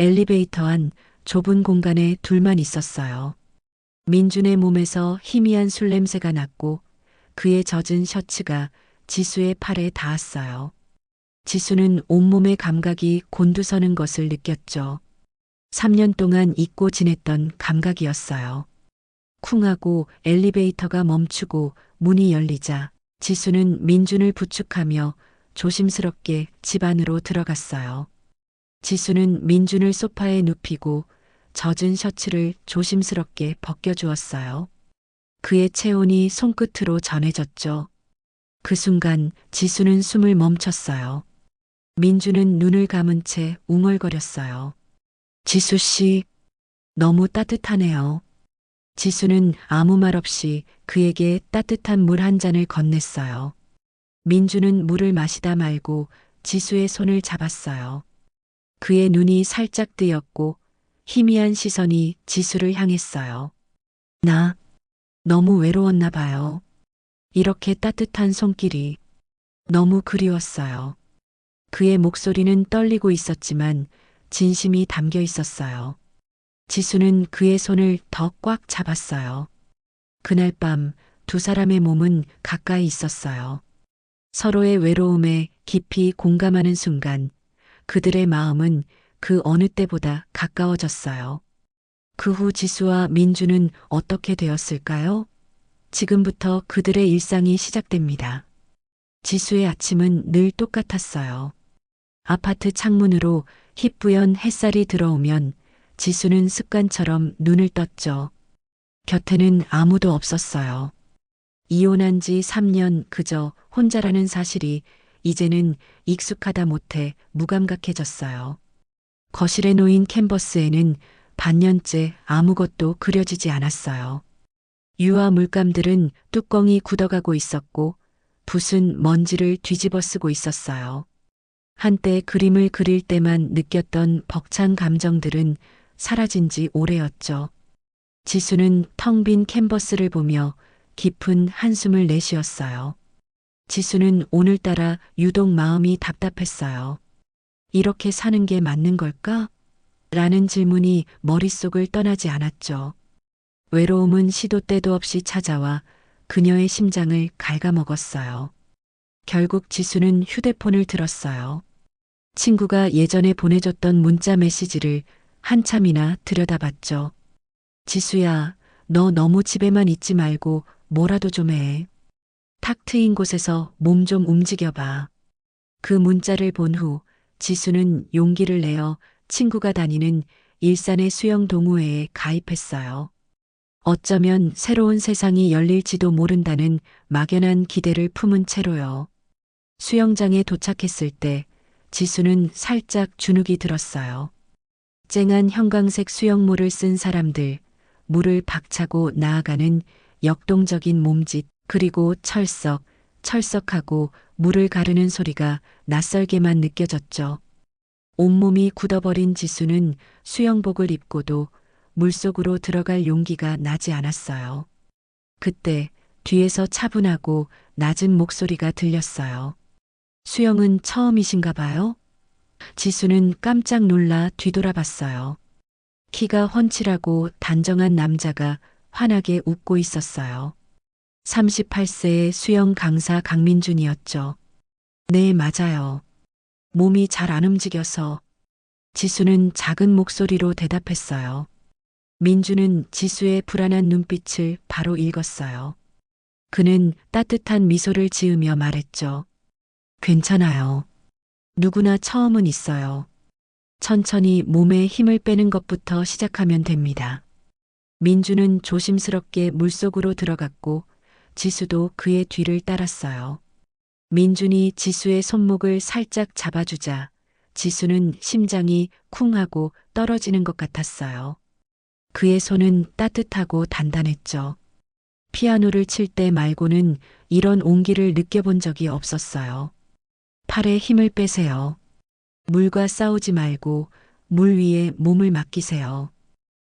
엘리베이터 안 좁은 공간에 둘만 있었어요. 민준의 몸에서 희미한 술 냄새가 났고 그의 젖은 셔츠가 지수의 팔에 닿았어요. 지수는 온몸의 감각이 곤두서는 것을 느꼈죠. 3년 동안 잊고 지냈던 감각이었어요. 쿵하고 엘리베이터가 멈추고 문이 열리자 지수는 민준을 부축하며 조심스럽게 집 안으로 들어갔어요. 지수는 민준을 소파에 눕히고 젖은 셔츠를 조심스럽게 벗겨주었어요. 그의 체온이 손끝으로 전해졌죠. 그 순간 지수는 숨을 멈췄어요. 민준은 눈을 감은 채 웅얼거렸어요. 지수 씨, 너무 따뜻하네요. 지수는 아무 말 없이 그에게 따뜻한 물 한 잔을 건넸어요. 민주는 물을 마시다 말고 지수의 손을 잡았어요. 그의 눈이 살짝 뜨였고 희미한 시선이 지수를 향했어요. 나 너무 외로웠나 봐요. 이렇게 따뜻한 손길이 너무 그리웠어요. 그의 목소리는 떨리고 있었지만 진심이 담겨 있었어요. 지수는 그의 손을 더 꽉 잡았어요. 그날 밤 두 사람의 몸은 가까이 있었어요. 서로의 외로움에 깊이 공감하는 순간 그들의 마음은 그 어느 때보다 가까워졌어요. 그 후 지수와 민주는 어떻게 되었을까요? 지금부터 그들의 일상이 시작됩니다. 지수의 아침은 늘 똑같았어요. 아파트 창문으로 희뿌연 햇살이 들어오면 지수는 습관처럼 눈을 떴죠. 곁에는 아무도 없었어요. 이혼한 지 3년 그저 혼자라는 사실이 이제는 익숙하다 못해 무감각해졌어요. 거실에 놓인 캔버스에는 반년째 아무것도 그려지지 않았어요. 유화 물감들은 뚜껑이 굳어가고 있었고 붓은 먼지를 뒤집어 쓰고 있었어요. 한때 그림을 그릴 때만 느꼈던 벅찬 감정들은 사라진 지 오래였죠. 지수는 텅 빈 캔버스를 보며 깊은 한숨을 내쉬었어요. 지수는 오늘따라 유독 마음이 답답했어요. 이렇게 사는 게 맞는 걸까? 라는 질문이 머릿속을 떠나지 않았죠. 외로움은 시도 때도 없이 찾아와 그녀의 심장을 갉아먹었어요. 결국 지수는 휴대폰을 들었어요. 친구가 예전에 보내줬던 문자 메시지를 한참이나 들여다봤죠. 지수야, 너 너무 집에만 있지 말고 뭐라도 좀 해. 탁 트인 곳에서 몸 좀 움직여봐. 그 문자를 본 후 지수는 용기를 내어 친구가 다니는 일산의 수영 동호회에 가입했어요. 어쩌면 새로운 세상이 열릴지도 모른다는 막연한 기대를 품은 채로요. 수영장에 도착했을 때 지수는 살짝 주눅이 들었어요. 쨍한 형광색 수영모를 쓴 사람들, 물을 박차고 나아가는 역동적인 몸짓, 그리고 철썩, 철썩하고 물을 가르는 소리가 낯설게만 느껴졌죠. 온몸이 굳어버린 지수는 수영복을 입고도 물속으로 들어갈 용기가 나지 않았어요. 그때 뒤에서 차분하고 낮은 목소리가 들렸어요. 수영은 처음이신가 봐요? 지수는 깜짝 놀라 뒤돌아봤어요. 키가 훤칠하고 단정한 남자가 환하게 웃고 있었어요. 38세의 수영 강사 강민준이었죠. 네, 맞아요. 몸이 잘 안 움직여서 지수는 작은 목소리로 대답했어요. 민주는 지수의 불안한 눈빛을 바로 읽었어요. 그는 따뜻한 미소를 지으며 말했죠. 괜찮아요. 누구나 처음은 있어요. 천천히 몸에 힘을 빼는 것부터 시작하면 됩니다. 민주는 조심스럽게 물속으로 들어갔고 지수도 그의 뒤를 따랐어요. 민준이 지수의 손목을 살짝 잡아주자 지수는 심장이 쿵 하고 떨어지는 것 같았어요. 그의 손은 따뜻하고 단단했죠. 피아노를 칠 때 말고는 이런 온기를 느껴본 적이 없었어요. 팔에 힘을 빼세요. 물과 싸우지 말고 물 위에 몸을 맡기세요.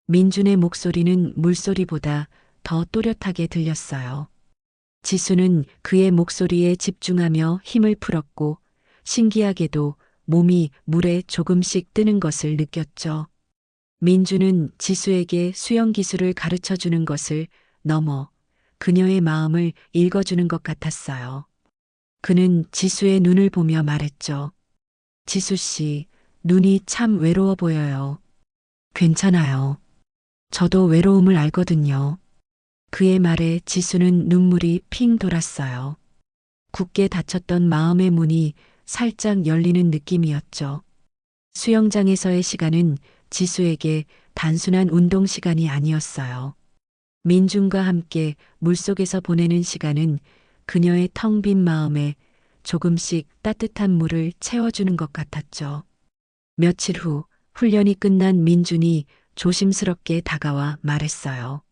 민준의 목소리는 물소리보다 더 또렷하게 들렸어요. 지수는 그의 목소리에 집중하며 힘을 풀었고 신기하게도 몸이 물에 조금씩 뜨는 것을 느꼈죠. 민주는 지수에게 수영 기술을 가르쳐 주는 것을 넘어 그녀의 마음을 읽어주는 것 같았어요. 그는 지수의 눈을 보며 말했죠. 지수 씨, 눈이 참 외로워 보여요. 괜찮아요. 저도 외로움을 알거든요. 그의 말에 지수는 눈물이 핑 돌았어요. 굳게 닫혔던 마음의 문이 살짝 열리는 느낌이었죠. 수영장에서의 시간은 지수에게 단순한 운동 시간이 아니었어요. 민준과 함께 물속에서 보내는 시간은 그녀의 텅 빈 마음에 조금씩 따뜻한 물을 채워주는 것 같았죠. 며칠 후 훈련이 끝난 민준이 조심스럽게 다가와 말했어요.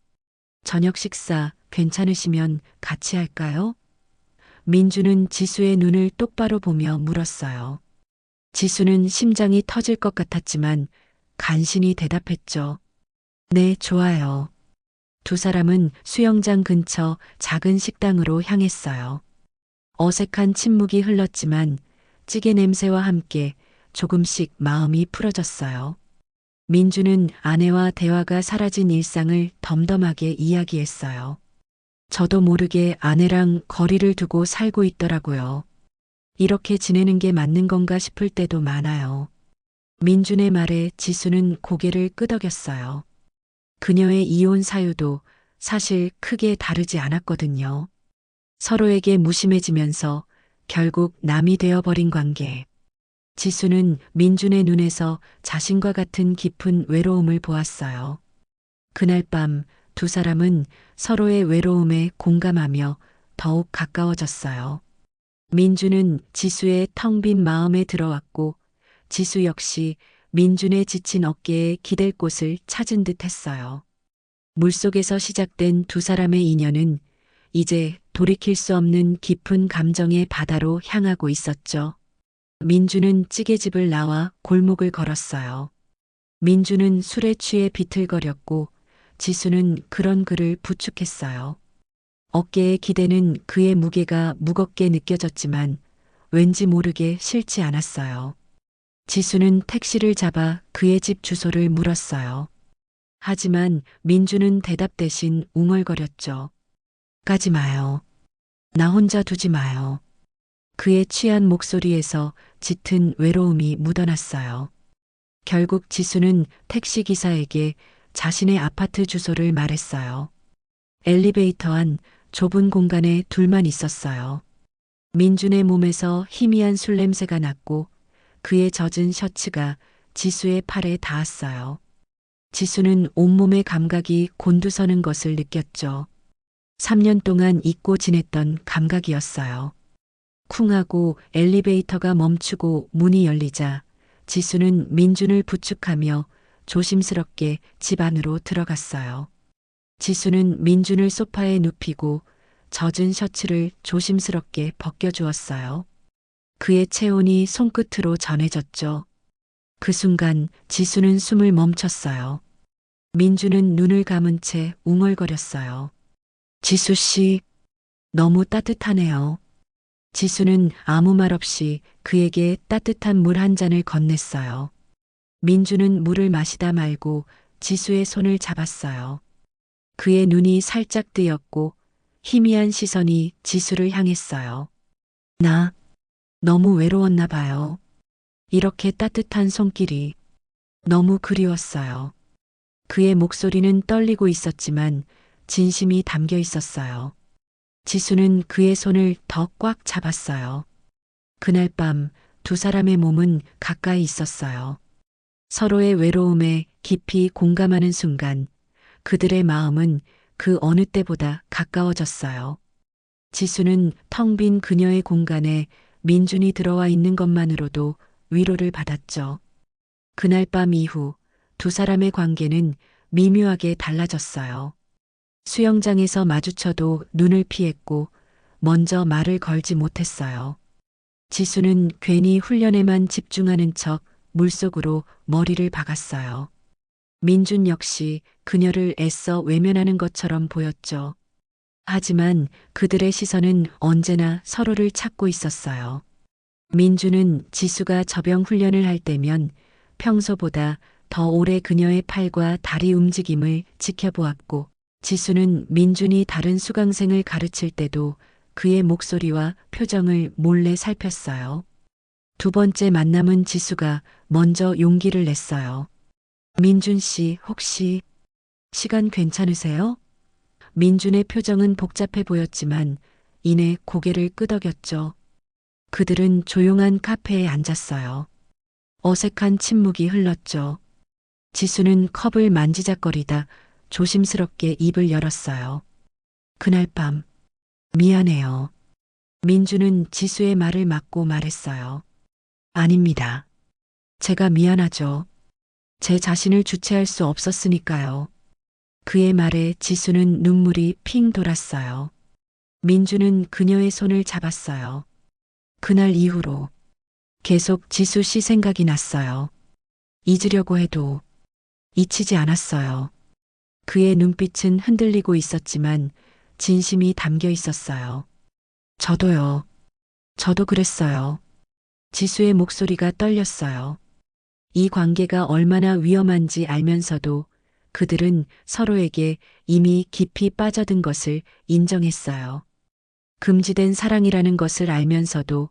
저녁 식사 괜찮으시면 같이 할까요? 민주는 지수의 눈을 똑바로 보며 물었어요. 지수는 심장이 터질 것 같았지만 간신히 대답했죠. 네, 좋아요. 두 사람은 수영장 근처 작은 식당으로 향했어요. 어색한 침묵이 흘렀지만 찌개 냄새와 함께 조금씩 마음이 풀어졌어요. 민주는 아내와 대화가 사라진 일상을 덤덤하게 이야기했어요. 저도 모르게 아내랑 거리를 두고 살고 있더라고요. 이렇게 지내는 게 맞는 건가 싶을 때도 많아요. 민준의 말에 지수는 고개를 끄덕였어요. 그녀의 이혼 사유도 사실 크게 다르지 않았거든요. 서로에게 무심해지면서 결국 남이 되어버린 관계. 지수는 민준의 눈에서 자신과 같은 깊은 외로움을 보았어요. 그날 밤 두 사람은 서로의 외로움에 공감하며 더욱 가까워졌어요. 민준은 지수의 텅 빈 마음에 들어왔고 지수 역시 민준의 지친 어깨에 기댈 곳을 찾은 듯 했어요. 물속에서 시작된 두 사람의 인연은 이제 돌이킬 수 없는 깊은 감정의 바다로 향하고 있었죠. 민주는 찌개집을 나와 골목을 걸었어요. 민주는 술에 취해 비틀거렸고 지수는 그런 그를 부축했어요. 어깨에 기대는 그의 무게가 무겁게 느껴졌지만 왠지 모르게 싫지 않았어요. 지수는 택시를 잡아 그의 집 주소를 물었어요. 하지만 민주는 대답 대신 웅얼거렸죠. 가지 마요. 나 혼자 두지 마요. 그의 취한 목소리에서 짙은 외로움이 묻어났어요. 결국 지수는 택시 기사에게 자신의 아파트 주소를 말했어요. 엘리베이터 안 좁은 공간에 둘만 있었어요. 민준의 몸에서 희미한 술 냄새가 났고 그의 젖은 셔츠가 지수의 팔에 닿았어요. 지수는 온몸의 감각이 곤두서는 것을 느꼈죠. 3년 동안 잊고 지냈던 감각이었어요. 쿵하고 엘리베이터가 멈추고 문이 열리자 지수는 민준을 부축하며 조심스럽게 집 안으로 들어갔어요. 지수는 민준을 소파에 눕히고 젖은 셔츠를 조심스럽게 벗겨주었어요. 그의 체온이 손끝으로 전해졌죠. 그 순간 지수는 숨을 멈췄어요. 민주는 눈을 감은 채 웅얼거렸어요. 지수 씨, 너무 따뜻하네요. 지수는 아무 말 없이 그에게 따뜻한 물 한 잔을 건넸어요. 민주는 물을 마시다 말고 지수의 손을 잡았어요. 그의 눈이 살짝 뜨였고 희미한 시선이 지수를 향했어요. 나 너무 외로웠나 봐요. 이렇게 따뜻한 손길이 너무 그리웠어요. 그의 목소리는 떨리고 있었지만 진심이 담겨 있었어요. 지수는 그의 손을 더 꽉 잡았어요. 그날 밤 두 사람의 몸은 가까이 있었어요. 서로의 외로움에 깊이 공감하는 순간 그들의 마음은 그 어느 때보다 가까워졌어요. 지수는 텅 빈 그녀의 공간에 민준이 들어와 있는 것만으로도 위로를 받았죠. 그날 밤 이후 두 사람의 관계는 미묘하게 달라졌어요. 수영장에서 마주쳐도 눈을 피했고 먼저 말을 걸지 못했어요. 지수는 괜히 훈련에만 집중하는 척 물속으로 머리를 박았어요. 민준 역시 그녀를 애써 외면하는 것처럼 보였죠. 하지만 그들의 시선은 언제나 서로를 찾고 있었어요. 민주는 지수가 저병 훈련을 할 때면 평소보다 더 오래 그녀의 팔과 다리 움직임을 지켜보았고 지수는 민준이 다른 수강생을 가르칠 때도 그의 목소리와 표정을 몰래 살폈어요. 두 번째 만남은 지수가 먼저 용기를 냈어요. 민준 씨, 혹시 시간 괜찮으세요? 민준의 표정은 복잡해 보였지만 이내 고개를 끄덕였죠. 그들은 조용한 카페에 앉았어요. 어색한 침묵이 흘렀죠. 지수는 컵을 만지작거리다 조심스럽게 입을 열었어요. 그날 밤, 미안해요. 민주는 지수의 말을 막고 말했어요. 아닙니다. 제가 미안하죠. 제 자신을 주체할 수 없었으니까요. 그의 말에 지수는 눈물이 핑 돌았어요. 민주는 그녀의 손을 잡았어요. 그날 이후로 계속 지수 씨 생각이 났어요. 잊으려고 해도 잊히지 않았어요. 그의 눈빛은 흔들리고 있었지만 진심이 담겨 있었어요. 저도요. 저도 그랬어요. 지수의 목소리가 떨렸어요. 이 관계가 얼마나 위험한지 알면서도 그들은 서로에게 이미 깊이 빠져든 것을 인정했어요. 금지된 사랑이라는 것을 알면서도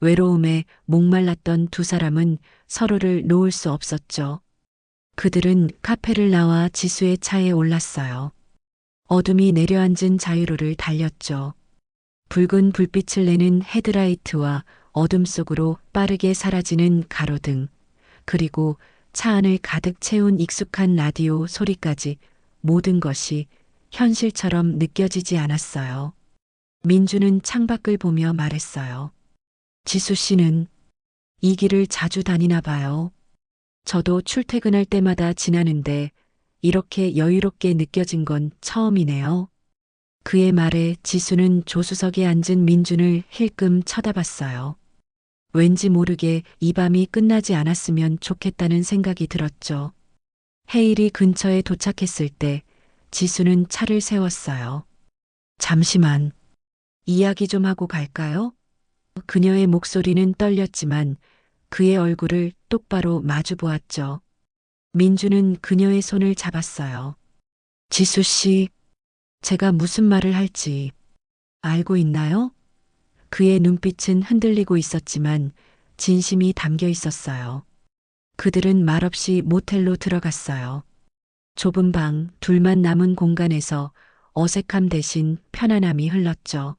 외로움에 목말랐던 두 사람은 서로를 놓을 수 없었죠. 그들은 카페를 나와 지수의 차에 올랐어요. 어둠이 내려앉은 자유로를 달렸죠. 붉은 불빛을 내는 헤드라이트와 어둠 속으로 빠르게 사라지는 가로등, 그리고 차 안을 가득 채운 익숙한 라디오 소리까지 모든 것이 현실처럼 느껴지지 않았어요. 민주는 창밖을 보며 말했어요. 지수 씨는 이 길을 자주 다니나 봐요. 저도 출퇴근할 때마다 지나는데 이렇게 여유롭게 느껴진 건 처음이네요. 그의 말에 지수는 조수석에 앉은 민준을 힐끔 쳐다봤어요. 왠지 모르게 이 밤이 끝나지 않았으면 좋겠다는 생각이 들었죠. 헤일이 근처에 도착했을 때 지수는 차를 세웠어요. 잠시만. 이야기 좀 하고 갈까요? 그녀의 목소리는 떨렸지만 그의 얼굴을 똑바로 마주 보았죠. 민주는 그녀의 손을 잡았어요. 지수 씨, 제가 무슨 말을 할지 알고 있나요? 그의 눈빛은 흔들리고 있었지만 진심이 담겨 있었어요. 그들은 말없이 모텔로 들어갔어요. 좁은 방, 둘만 남은 공간에서 어색함 대신 편안함이 흘렀죠.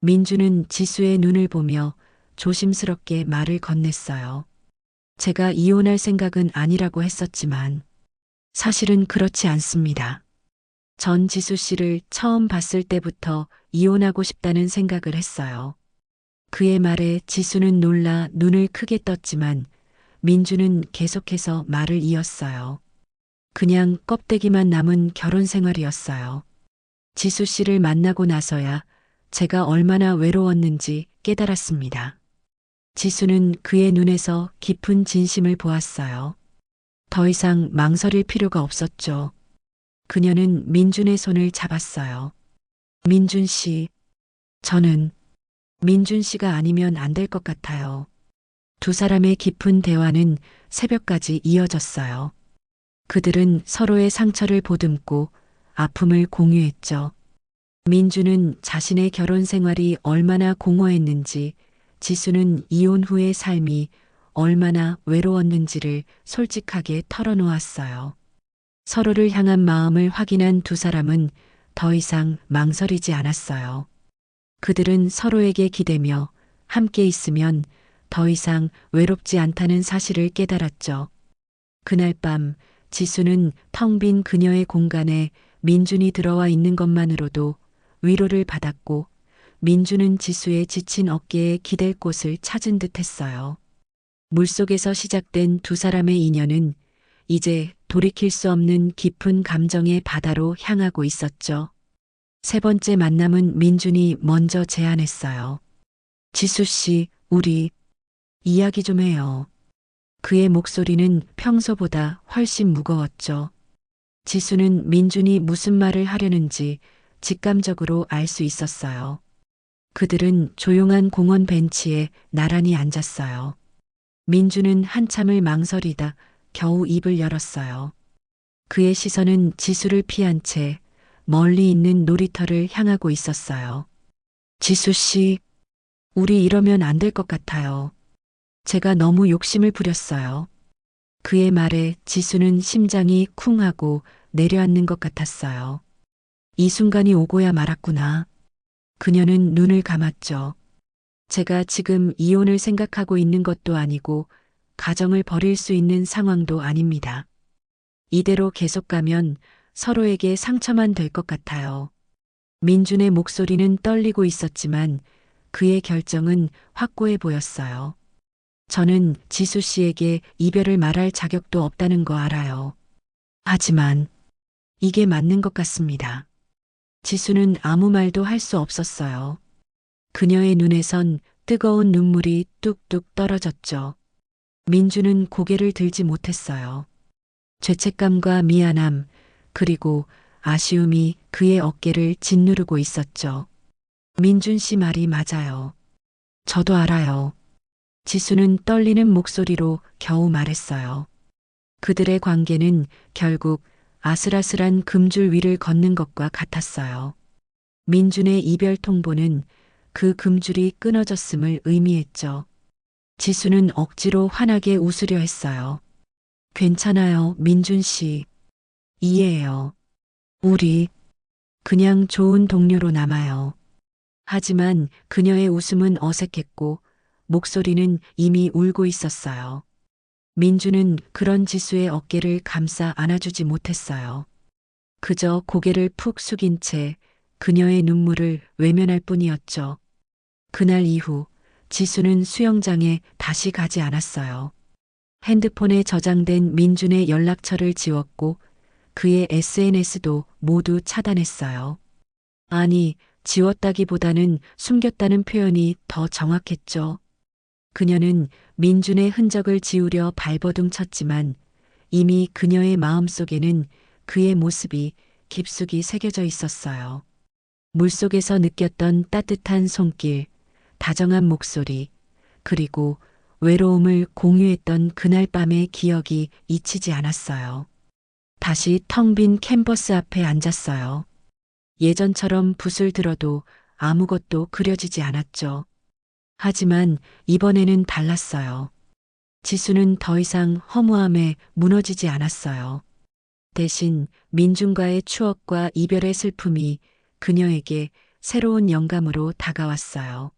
민주는 지수의 눈을 보며 조심스럽게 말을 건넸어요. 제가 이혼할 생각은 아니라고 했었지만 사실은 그렇지 않습니다. 전 지수 씨를 처음 봤을 때부터 이혼하고 싶다는 생각을 했어요. 그의 말에 지수는 놀라 눈을 크게 떴지만 민주는 계속해서 말을 이었어요. 그냥 껍데기만 남은 결혼 생활이었어요. 지수 씨를 만나고 나서야 제가 얼마나 외로웠는지 깨달았습니다. 지수는 그의 눈에서 깊은 진심을 보았어요. 더 이상 망설일 필요가 없었죠. 그녀는 민준의 손을 잡았어요. 민준 씨, 저는 민준 씨가 아니면 안 될 것 같아요. 두 사람의 깊은 대화는 새벽까지 이어졌어요. 그들은 서로의 상처를 보듬고 아픔을 공유했죠. 민주는 자신의 결혼 생활이 얼마나 공허했는지, 지수는 이혼 후의 삶이 얼마나 외로웠는지를 솔직하게 털어놓았어요. 서로를 향한 마음을 확인한 두 사람은 더 이상 망설이지 않았어요. 그들은 서로에게 기대며 함께 있으면 더 이상 외롭지 않다는 사실을 깨달았죠. 그날 밤 지수는 텅 빈 그녀의 공간에 민준이 들어와 있는 것만으로도 위로를 받았고 민주는 지수의 지친 어깨에 기댈 곳을 찾은 듯 했어요. 물속에서 시작된 두 사람의 인연은 이제 돌이킬 수 없는 깊은 감정의 바다로 향하고 있었죠. 세 번째 만남은 민준이 먼저 제안했어요. 지수 씨, 우리 이야기 좀 해요. 그의 목소리는 평소보다 훨씬 무거웠죠. 지수는 민준이 무슨 말을 하려는지 직감적으로 알 수 있었어요. 그들은 조용한 공원 벤치에 나란히 앉았어요. 민주는 한참을 망설이다 겨우 입을 열었어요. 그의 시선은 지수를 피한 채 멀리 있는 놀이터를 향하고 있었어요. 지수 씨, 우리 이러면 안 될 것 같아요. 제가 너무 욕심을 부렸어요. 그의 말에 지수는 심장이 쿵 하고 내려앉는 것 같았어요. 이 순간이 오고야 말았구나. 그녀는 눈을 감았죠. 제가 지금 이혼을 생각하고 있는 것도 아니고 가정을 버릴 수 있는 상황도 아닙니다. 이대로 계속 가면 서로에게 상처만 될 것 같아요. 민준의 목소리는 떨리고 있었지만 그의 결정은 확고해 보였어요. 저는 지수 씨에게 이별을 말할 자격도 없다는 거 알아요. 하지만 이게 맞는 것 같습니다. 지수는 아무 말도 할 수 없었어요. 그녀의 눈에선 뜨거운 눈물이 뚝뚝 떨어졌죠. 민주는 고개를 들지 못했어요. 죄책감과 미안함, 그리고 아쉬움이 그의 어깨를 짓누르고 있었죠. 민준 씨 말이 맞아요. 저도 알아요. 지수는 떨리는 목소리로 겨우 말했어요. 그들의 관계는 결국 아슬아슬한 금줄 위를 걷는 것과 같았어요. 민준의 이별 통보는 그 금줄이 끊어졌음을 의미했죠. 지수는 억지로 환하게 웃으려 했어요. 괜찮아요, 민준 씨. 이해해요. 우리 그냥 좋은 동료로 남아요. 하지만 그녀의 웃음은 어색했고 목소리는 이미 울고 있었어요. 민주는 그런 지수의 어깨를 감싸 안아주지 못했어요. 그저 고개를 푹 숙인 채 그녀의 눈물을 외면할 뿐이었죠. 그날 이후 지수는 수영장에 다시 가지 않았어요. 핸드폰에 저장된 민준의 연락처를 지웠고 그의 SNS도 모두 차단했어요. 아니, 지웠다기보다는 숨겼다는 표현이 더 정확했죠. 그녀는 민준의 흔적을 지우려 발버둥 쳤지만 이미 그녀의 마음 속에는 그의 모습이 깊숙이 새겨져 있었어요. 물속에서 느꼈던 따뜻한 손길, 다정한 목소리, 그리고 외로움을 공유했던 그날 밤의 기억이 잊히지 않았어요. 다시 텅 빈 캔버스 앞에 앉았어요. 예전처럼 붓을 들어도 아무것도 그려지지 않았죠. 하지만 이번에는 달랐어요. 지수는 더 이상 허무함에 무너지지 않았어요. 대신 민준과의 추억과 이별의 슬픔이 그녀에게 새로운 영감으로 다가왔어요.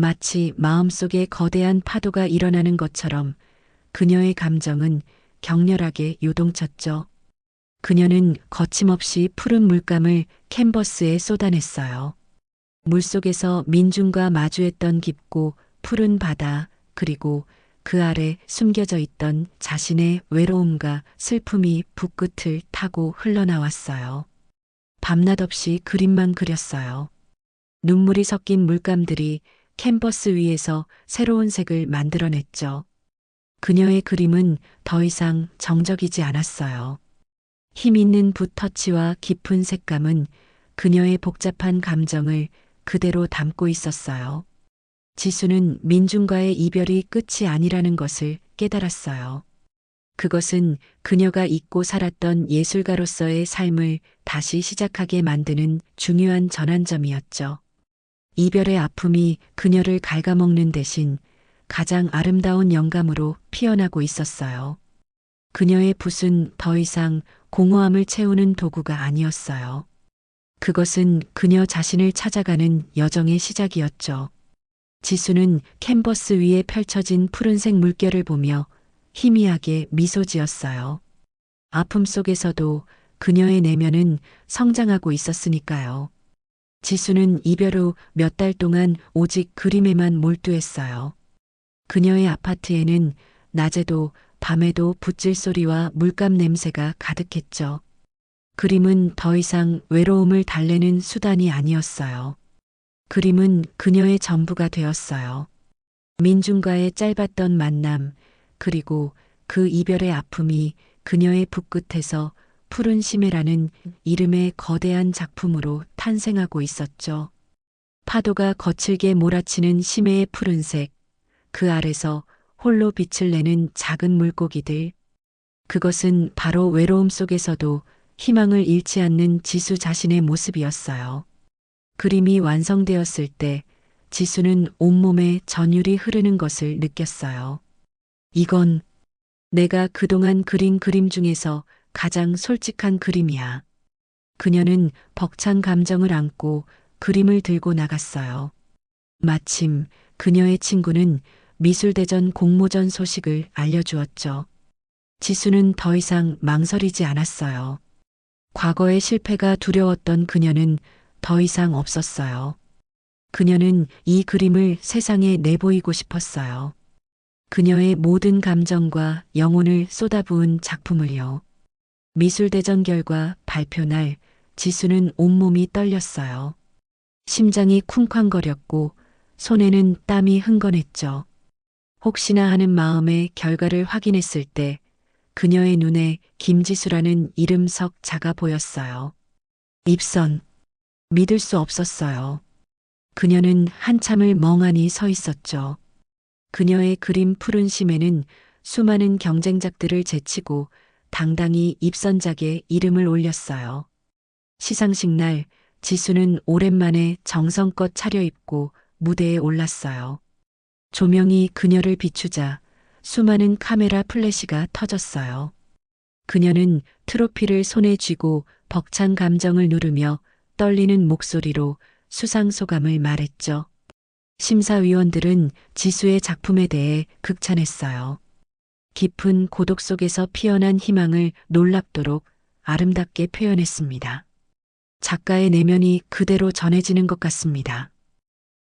마치 마음속에 거대한 파도가 일어나는 것처럼 그녀의 감정은 격렬하게 요동쳤죠. 그녀는 거침없이 푸른 물감을 캔버스에 쏟아냈어요. 물속에서 민준과 마주했던 깊고 푸른 바다, 그리고 그 아래 숨겨져 있던 자신의 외로움과 슬픔이 붓끝을 타고 흘러나왔어요. 밤낮 없이 그림만 그렸어요. 눈물이 섞인 물감들이 캔버스 위에서 새로운 색을 만들어냈죠. 그녀의 그림은 더 이상 정적이지 않았어요. 힘 있는 붓 터치와 깊은 색감은 그녀의 복잡한 감정을 그대로 담고 있었어요. 지수는 민준과의 이별이 끝이 아니라는 것을 깨달았어요. 그것은 그녀가 잊고 살았던 예술가로서의 삶을 다시 시작하게 만드는 중요한 전환점이었죠. 이별의 아픔이 그녀를 갉아먹는 대신 가장 아름다운 영감으로 피어나고 있었어요. 그녀의 붓은 더 이상 공허함을 채우는 도구가 아니었어요. 그것은 그녀 자신을 찾아가는 여정의 시작이었죠. 지수는 캔버스 위에 펼쳐진 푸른색 물결을 보며 희미하게 미소 지었어요. 아픔 속에서도 그녀의 내면은 성장하고 있었으니까요. 지수는 이별 후 몇 달 동안 오직 그림에만 몰두했어요. 그녀의 아파트에는 낮에도 밤에도 붓질 소리와 물감 냄새가 가득했죠. 그림은 더 이상 외로움을 달래는 수단이 아니었어요. 그림은 그녀의 전부가 되었어요. 민준과의 짧았던 만남, 그리고 그 이별의 아픔이 그녀의 붓끝에서 푸른 심해라는 이름의 거대한 작품으로 탄생하고 있었죠. 파도가 거칠게 몰아치는 심해의 푸른색, 그 아래서 홀로 빛을 내는 작은 물고기들. 그것은 바로 외로움 속에서도 희망을 잃지 않는 지수 자신의 모습이었어요. 그림이 완성되었을 때 지수는 온몸에 전율이 흐르는 것을 느꼈어요. 이건 내가 그동안 그린 그림 중에서 가장 솔직한 그림이야. 그녀는 벅찬 감정을 안고 그림을 들고 나갔어요. 마침 그녀의 친구는 미술대전 공모전 소식을 알려주었죠. 지수는 더 이상 망설이지 않았어요. 과거의 실패가 두려웠던 그녀는 더 이상 없었어요. 그녀는 이 그림을 세상에 내보이고 싶었어요. 그녀의 모든 감정과 영혼을 쏟아부은 작품을요. 미술대전 결과 발표 날 지수는 온몸이 떨렸어요. 심장이 쿵쾅거렸고 손에는 땀이 흥건했죠. 혹시나 하는 마음에 결과를 확인했을 때 그녀의 눈에 김지수라는 이름 석 작아 보였어요. 입선. 믿을 수 없었어요. 그녀는 한참을 멍하니 서 있었죠. 그녀의 그림 푸른 심에는 수많은 경쟁작들을 제치고 당당히 입선작에 이름을 올렸어요. 시상식 날 지수는 오랜만에 정성껏 차려입고 무대에 올랐어요. 조명이 그녀를 비추자 수많은 카메라 플래시가 터졌어요. 그녀는 트로피를 손에 쥐고 벅찬 감정을 누르며 떨리는 목소리로 수상 소감을 말했죠. 심사위원들은 지수의 작품에 대해 극찬했어요. 깊은 고독 속에서 피어난 희망을 놀랍도록 아름답게 표현했습니다. 작가의 내면이 그대로 전해지는 것 같습니다.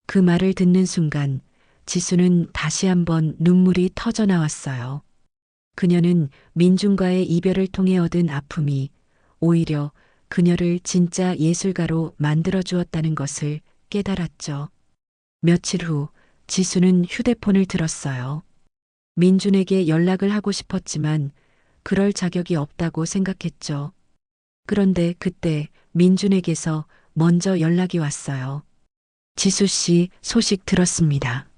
그 말을 듣는 순간 지수는 다시 한번 눈물이 터져 나왔어요. 그녀는 민중과의 이별을 통해 얻은 아픔이 오히려 그녀를 진짜 예술가로 만들어 주었다는 것을 깨달았죠. 며칠 후 지수는 휴대폰을 들었어요. 민준에게 연락을 하고 싶었지만 그럴 자격이 없다고 생각했죠. 그런데 그때 민준에게서 먼저 연락이 왔어요. 지수 씨 소식 들었습니다.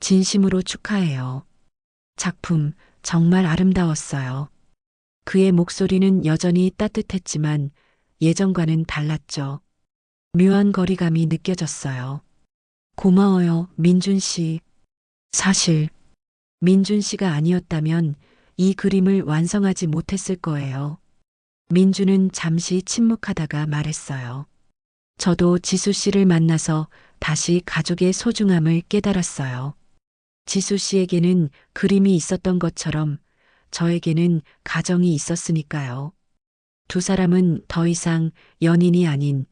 진심으로 축하해요. 작품 정말 아름다웠어요. 그의 목소리는 여전히 따뜻했지만 예전과는 달랐죠. 묘한 거리감이 느껴졌어요. 고마워요, 민준 씨. 사실, 민준 씨가 아니었다면 이 그림을 완성하지 못했을 거예요. 민준은 잠시 침묵하다가 말했어요. 저도 지수 씨를 만나서 다시 가족의 소중함을 깨달았어요. 지수 씨에게는 그림이 있었던 것처럼 저에게는 가정이 있었으니까요. 두 사람은 더 이상 연인이 아닌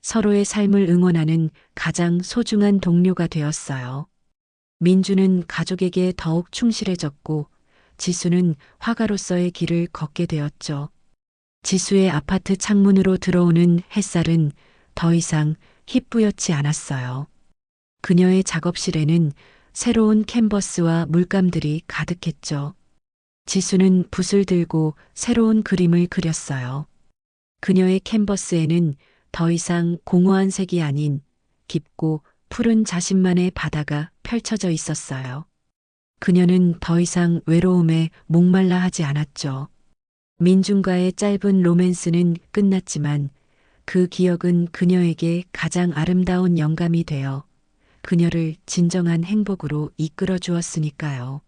서로의 삶을 응원하는 가장 소중한 동료가 되었어요. 민주는 가족에게 더욱 충실해졌고 지수는 화가로서의 길을 걷게 되었죠. 지수의 아파트 창문으로 들어오는 햇살은 더 이상 희뿌옇지 않았어요. 그녀의 작업실에는 새로운 캔버스와 물감들이 가득했죠. 지수는 붓을 들고 새로운 그림을 그렸어요. 그녀의 캔버스에는 더 이상 공허한 색이 아닌 깊고 푸른 자신만의 바다가 펼쳐져 있었어요. 그녀는 더 이상 외로움에 목말라 하지 않았죠. 민중과의 짧은 로맨스는 끝났지만 그 기억은 그녀에게 가장 아름다운 영감이 되어 그녀를 진정한 행복으로 이끌어 주었으니까요.